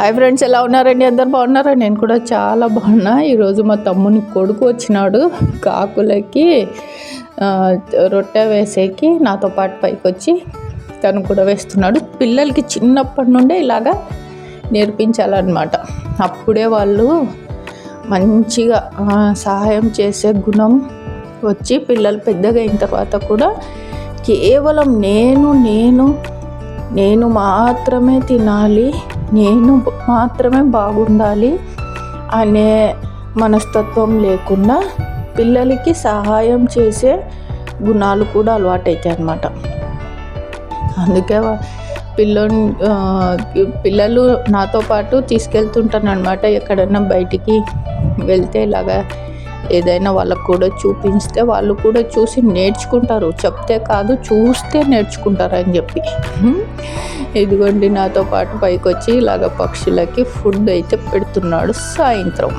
Hi friends ఎలా ఉన్నారండి? అందరు బాగున్నారా? నేను కూడా చాలా బాగున్నా. ఈరోజు మా తమ్ముని కొడుకు వచ్చినాడు. కాకులకి రొట్టె వేసేకి నాతో పాటు పైకి వచ్చి తను కూడా వేస్తున్నాడు. పిల్లలకి చిన్నప్పటి నుండే ఇలాగా నేర్పించాలన్నమాట. అప్పుడే వాళ్ళు మంచిగా సహాయం చేసే గుణం వచ్చి పిల్లలు పెద్దగా అయిన తర్వాత కూడా కేవలం నేను నేను నేను మాత్రమే తినాలి నేను మాత్రమే బాగుండాలి అనే మనస్తత్వం లేకుండా పిల్లలకి సహాయం చేసే గుణాలు కూడా అలవాటైతాయి అన్నమాట అందుకే పిల్ల పిల్లలు నాతో పాటు తీసుకెళ్తుంటాను అనమాట ఎక్కడన్నా బయటికి వెళ్తే ఇలాగా ఏదైనా వాళ్ళకు కూడా చూపిస్తే వాళ్ళు కూడా చూసి నేర్చుకుంటారు. చెప్తే కాదు చూస్తే నేర్చుకుంటారు అని చెప్పి ఇదిగోండి నాతో పాటు పైకి వచ్చి ఇలాగ పక్షులకి ఫుడ్ అయితే పెడుతున్నాడు సాయంత్రం.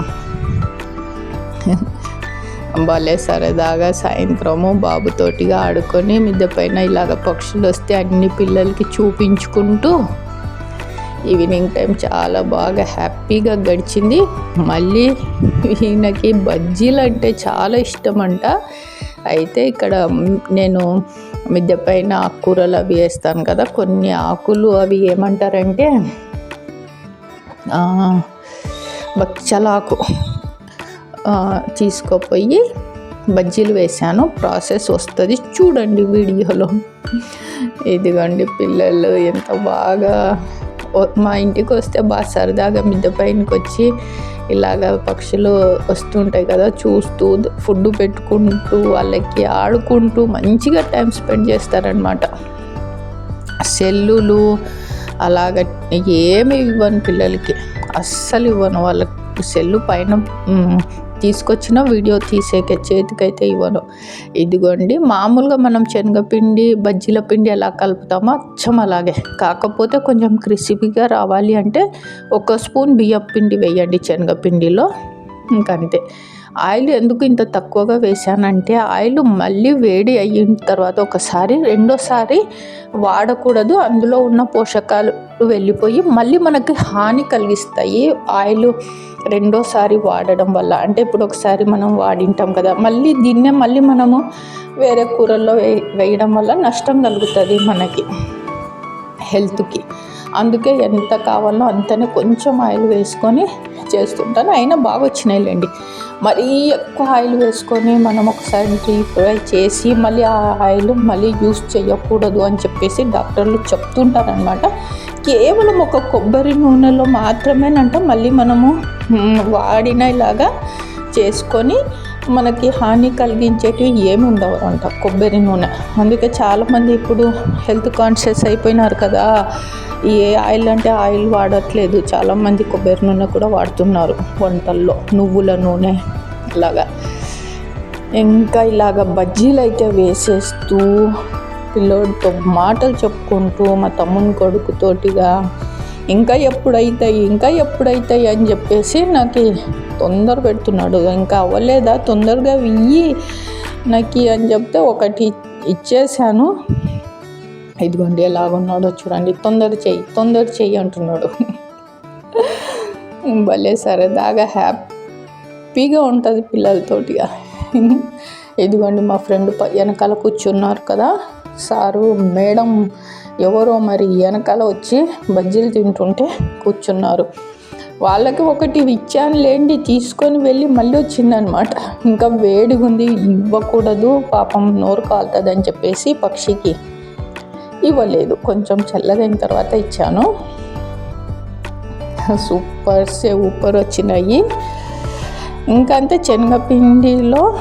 భలే సరదాగా సాయంత్రము బాబుతోటిగా ఆడుకొని మిద్దె పైన ఇలాగ పక్షులు వస్తే అన్ని పిల్లలకి చూపించుకుంటూ ఈవినింగ్ టైం చాలా బాగా హ్యాపీగా గడిచింది. మళ్ళీ ఈయనకి బజ్జీలు అంటే చాలా ఇష్టం అంట అయితే ఇక్కడ నేను మిద్దె పైన ఆకుకూరలు అవి వేస్తాను కదా కొన్ని ఆకులు అవి ఏమంటారంటే బచ్చలాకు తీసుకుపోయి బజ్జీలు వేసాను ప్రాసెస్ వస్తుంది చూడండి వీడియోలో. ఇదిగోండి పిల్లలు ఎంత బాగా మా ఇంటికి వస్తే బాగా సరదాగా మిద్దె పైనకి వచ్చి ఇలాగ పక్షులు వస్తుంటాయి కదా చూస్తూ ఫుడ్ పెట్టుకుంటూ వాళ్ళకి ఆడుకుంటూ మంచిగా టైం స్పెండ్ చేస్తారనమాట సెల్లులు అలాగ ఏమి ఇవ్వను పిల్లలకి అస్సలు ఇవ్వను. వాళ్ళకి సెల్లు పైన తీసుకొచ్చిన వీడియో తీసేకే చేతికైతే ఇవ్వను. ఇదిగోండి మామూలుగా మనం శనగపిండి బజ్జీల పిండి ఎలా కలుపుతామో అచ్చం అలాగే. కాకపోతే కొంచెం క్రిస్పీగా రావాలి అంటే ఒక స్పూన్ బియ్యం పిండి వేయండి శనగపిండిలో. ఇంకంతే ఆయిల్ ఎందుకు ఇంత తక్కువగా వేసానంటే ఆయిల్ మళ్ళీ వేడి అయిన తర్వాత ఒకసారి రెండోసారి వాడకూడదు. అందులో ఉన్న పోషకాలు వెళ్ళిపోయి మళ్ళీ మనకి హాని కలిగిస్తాయి ఆయిల్ రెండోసారి వాడడం వల్ల. అంటే ఇప్పుడు ఒకసారి మనం వాడింటాం కదా మళ్ళీ దీన్నే మళ్ళీ మనము వేరే కూరల్లో వే వేయడం వల్ల నష్టం కలుగుతుంది మనకి హెల్త్కి. అందుకే ఎంత కావాలో అంతనే కొంచెం ఆయిల్ వేసుకొని చేస్తుంటాను. అయినా బాగా వచ్చినాయిలేండి మరీ ఎక్కువ ఆయిల్ వేసుకొని మనం ఒకసారి డీప్ ఫ్రై చేసి మళ్ళీ ఆ ఆయిల్ మళ్ళీ యూస్ చేయకూడదు అని చెప్పేసి డాక్టర్లు చెప్తుంటారనమాట కేవలం ఒక కొబ్బరి నూనెలో మాత్రమేనంట మళ్ళీ మనము వాడిన ఇలాగా చేసుకొని మనకి హాని కలిగించేటివి ఏమి ఉండవు అంట కొబ్బరి నూనె. అందుకే చాలామంది ఇప్పుడు హెల్త్ కాన్షియస్ అయిపోయినారు కదా ఏ ఆయిల్ అంటే ఆయిల్ వాడట్లేదు. చాలామంది కొబ్బరి నూనె కూడా వాడుతున్నారు వంటల్లో నువ్వుల నూనె అలాగా ఇంకా ఇలాగ బజ్జీలు అయితే వేసేస్తూ పిల్లోడితో మాటలు చెప్పుకుంటూ మా తమ్ముని కొడుకుతోటిగా ఇంకా ఎప్పుడైతాయి ఇంకా ఎప్పుడైతాయి అని చెప్పేసి నాకు తొందర పెడుతున్నాడు. ఇంకా అవ్వలేదా? తొందరగా ఇయ్యి నాకు అని చెప్తే ఒకటి ఇచ్చేసాను ఇదిగోండి ఎలాగున్నాడో చూడండి. తొందర చెయ్యి తొందర చెయ్యి అంటున్నాడు. భలే సరదాగా హ్యాపీగా ఉంటుంది పిల్లలతోటిగా ఇదిగోండి మా ఫ్రెండ్ వెనకాల కూర్చున్నారు కదా. సారు మేడం ఎవరో మరి వెనకాల వచ్చి బజ్జీలు తింటుంటే కూర్చున్నారు. వాళ్ళకి ఒకటి ఇచ్చాను లేండి తీసుకొని వెళ్ళి మళ్ళీ వచ్చిందనమాట. ఇంకా వేడిగా ఉంది ఇవ్వకూడదు పాపం నోరు కాలుతుంది అని చెప్పేసి పక్షికి ఇవ్వలేదు. కొంచెం చల్లగైన తర్వాత ఇచ్చాను. సూపర్ సే ఊపర్ వచ్చినాయి. ఇంకా అంతే శనగపిండిలో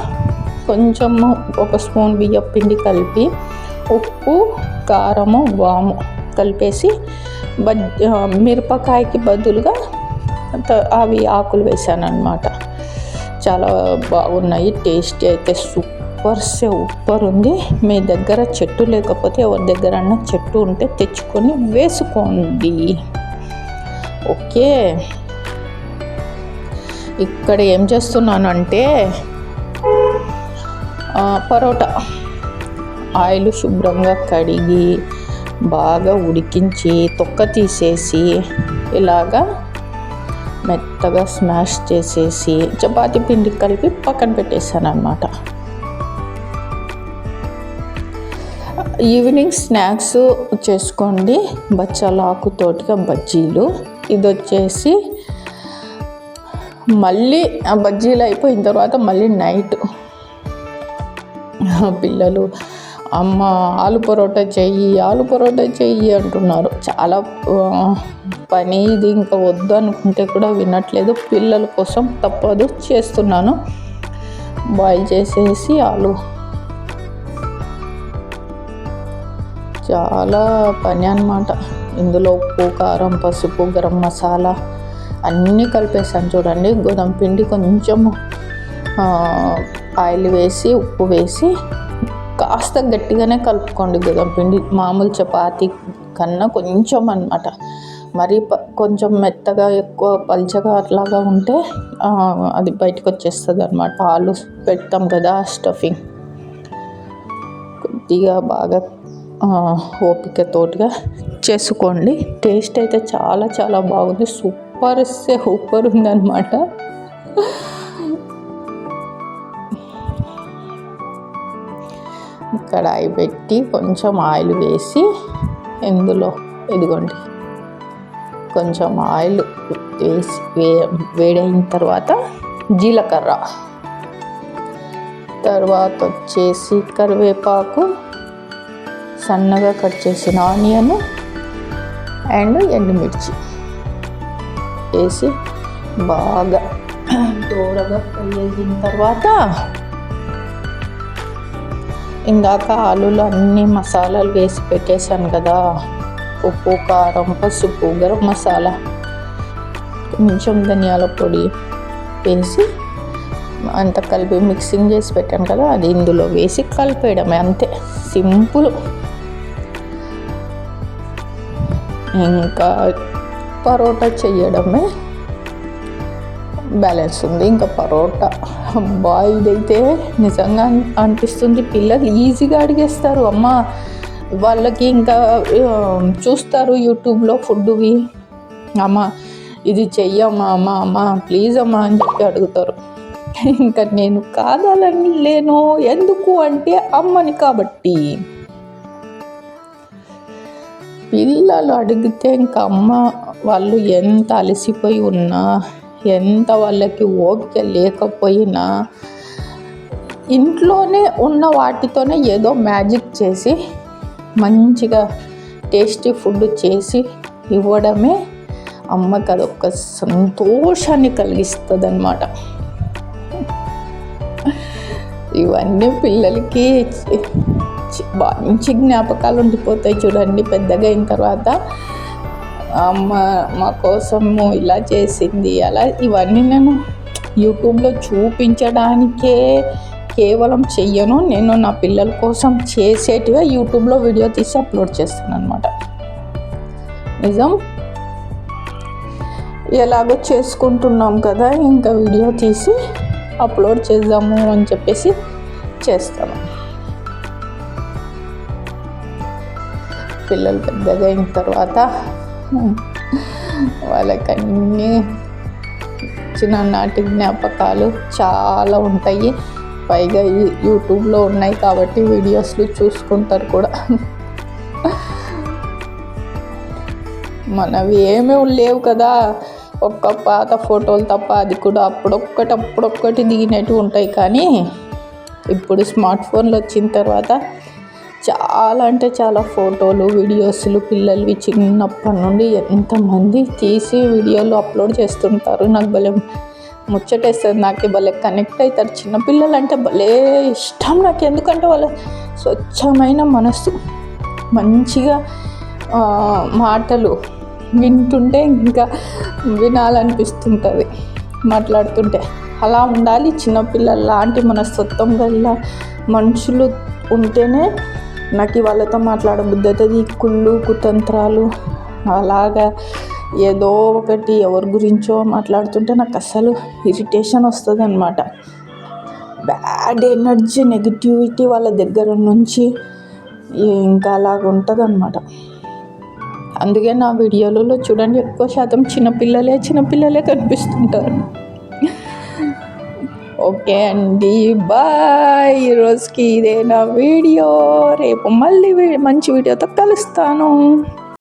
కొంచెము ఒక స్పూన్ బియ్యం పిండి కలిపి ఉప్పు కారము వాము కలిపేసి బజ్ మిరపకాయకి బదులుగా అవి ఆకులు వేసాను అనమాట చాలా బాగున్నాయి టేస్టీ అయితే సూపర్ సే ఉప్పర్ ఉంది. మీ దగ్గర చెట్టు లేకపోతే ఎవరి దగ్గర చెట్టు ఉంటే తెచ్చుకొని వేసుకోండి. ఓకే. ఇక్కడ ఏం చేస్తున్నానంటే పరోటా. ఆయిల్ శుభ్రంగా కడిగి బాగా ఉడికించి తొక్క తీసేసి ఇలాగా మెత్తగా స్మాష్ చేసేసి చపాతి పిండి కలిపి పక్కన పెట్టేసాను అనమాట ఈవినింగ్ స్నాక్స్ చేసుకోండి. బచ్చలాకుతోటిగా బజ్జీలు. ఇది వచ్చేసి మళ్ళీ ఆ బజ్జీలు అయిపోయిన తర్వాత మళ్ళీ నైట్. పిల్లలు అమ్మ ఆలు పరోటా చెయ్యి ఆలు పరోటా చెయ్యి అంటున్నారు. చాలా పని ఇది ఇంకా వద్దు అనుకుంటే కూడా వినట్లేదు. పిల్లల కోసం తప్పదు చేస్తున్నాను. బాయిల్ చేసేసి ఆలు. చాలా పని అనమాట ఇందులో ఉప్పు కారం పసుపు గరం మసాలా అన్నీ కలిపేసాను చూడండి. గోధుమ పిండి కొంచెం ఆయిల్ వేసి ఉప్పు వేసి కాస్త గట్టిగానే కలుపుకోండి గోధుమ పిండి. మామూలు చపాతి కన్నా కొంచెం అనమాట మరి కొంచెం మెత్తగా ఎక్కువ పల్చగా అట్లాగా ఉంటే అది బయటకు వచ్చేస్తుంది అనమాట ఆలు పెడతాం కదా స్టఫింగ్. కొద్దిగా బాగా ఓపికతోటిగా చేసుకోండి. టేస్ట్ అయితే చాలా చాలా బాగుంది. సూపర్ సూపర్ ఉందన్నమాట. కడాయి పెట్టి కొంచెం ఆయిల్ వేసి ఇందులో ఇదిగోండి. కొంచెం ఆయిల్ వేసి వే వేడైన తర్వాత జీలకర్ర. తర్వాత వచ్చేసి కరివేపాకు సన్నగా కట్ చేసిన ఆనియన్ అండ్ ఎండుమిర్చి వేసి బాగా దూరగా వేగిన తర్వాత ఇందాక ఆలులో అన్ని మసాలాలు వేసి పెట్టేశాను కదా. ఉప్పు కారం పసుపు గరం మసాలా కొంచెం ధనియాల పొడి వేసి అంత కలిపి మిక్సింగ్ చేసి పెట్టాను కదా అది ఇందులో వేసి కలిపేయడమే అంతే. సింపుల్. ఇంకా పరోటా చేయడమే బ్యాలెన్స్ ఉంది ఇంకా పరోటా. బాయిల్డ్ అయితే నిజంగా అనిపిస్తుంది. పిల్లలు ఈజీగా అడిగేస్తారు. అమ్మ వాళ్ళకి ఇంకా చూస్తారు యూట్యూబ్లో ఫుడ్వి అమ్మ ఇది చెయ్యమ్మా అమ్మ అమ్మ ప్లీజ్ అమ్మా అని చెప్పి అడుగుతారు. ఇంకా నేను కాదాలని లేను ఎందుకు అంటే అమ్మని కాబట్టి. పిల్లలు అడిగితే ఇంకా అమ్మ వాళ్ళు ఎంత అలసిపోయి ఉన్నా ఎంత వాళ్ళకి ఓపిక లేకపోయినా ఇంట్లోనే ఉన్న వాటితోనే ఏదో మ్యాజిక్ చేసి మంచిగా టేస్టీ ఫుడ్ చేసి ఇవ్వడమే అమ్మకి అదొక సంతోషాన్ని కలిగిస్తుంది అనమాట ఇవన్నీ పిల్లలకి మంచి జ్ఞాపకాలు ఉండిపోతాయి చూడండి పెద్దగా అయిన తర్వాత. అమ్మ మా కోసము ఇలా చేసింది అలా ఇవన్నీ నేను యూట్యూబ్లో చూపించడానికే కేవలం చెయ్యను. నేను నా పిల్లల కోసం చేసేటివే యూట్యూబ్లో వీడియో తీసి అప్లోడ్ చేస్తాను అనమాట నిజం? ఎలాగో చేసుకుంటున్నాం కదా ఇంకా వీడియో తీసి అప్లోడ్ చేద్దాము అని చెప్పేసి చేస్తాను. పిల్లలు పెద్దగా అయిన తర్వాత వాళ్ళకన్నీ చిన్ననాటి జ్ఞాపకాలు చాలా ఉంటాయి. పైగా యూట్యూబ్లో ఉన్నాయి కాబట్టి వీడియోస్లు చూసుకుంటారు కూడా. మనవి ఏమీ లేవు కదా. ఒక్క పాత ఫోటోలు తప్ప అది కూడా అప్పుడొక్కటి అప్పుడొక్కటి దిగినట్టు ఉంటాయి. కానీ ఇప్పుడు స్మార్ట్ ఫోన్లు వచ్చిన తర్వాత చాలా అంటే చాలా ఫోటోలు వీడియోస్లు పిల్లలవి చిన్నప్పటి నుండి ఎంతమంది తీసి వీడియోలు అప్లోడ్ చేస్తుంటారు. నాకు భలే ముచ్చటేస్తుంది నాకు భలే కనెక్ట్ అవుతారు. చిన్నపిల్లలు అంటే భలే ఇష్టం నాకు. ఎందుకంటే వాళ్ళ స్వచ్ఛమైన మనసు మంచిగా మాటలు వింటుంటే ఇంకా వినాలనిపిస్తుంటుంది మాట్లాడుతుంటే. అలా ఉండాలి చిన్నపిల్లలు లాంటి మనస్తత్వం గల మనుషులు ఉంటేనే నాకు వాళ్ళతో మాట్లాడబుద్ధి అవుతుంది. కుళ్ళు కుతంత్రాలు అలాగా ఏదో ఒకటి ఎవరి గురించో మాట్లాడుతుంటే నాకు అసలు ఇరిటేషన్ వస్తుంది అనమాట బ్యాడ్ ఎనర్జీ నెగిటివిటీ వాళ్ళ దగ్గర నుంచి ఇంకా అలాగ ఉంటుంది అనమాట అందుకే నా వీడియోలలో చూడండి ఎక్కువ శాతం చిన్నపిల్లలే చిన్నపిల్లలే కనిపిస్తుంటారు. ఓకే అండి బాయ్. ఈరోజుకి ఇదే నా వీడియో. రేపు మళ్ళీ మంచి వీడియోతో కలుస్తాను.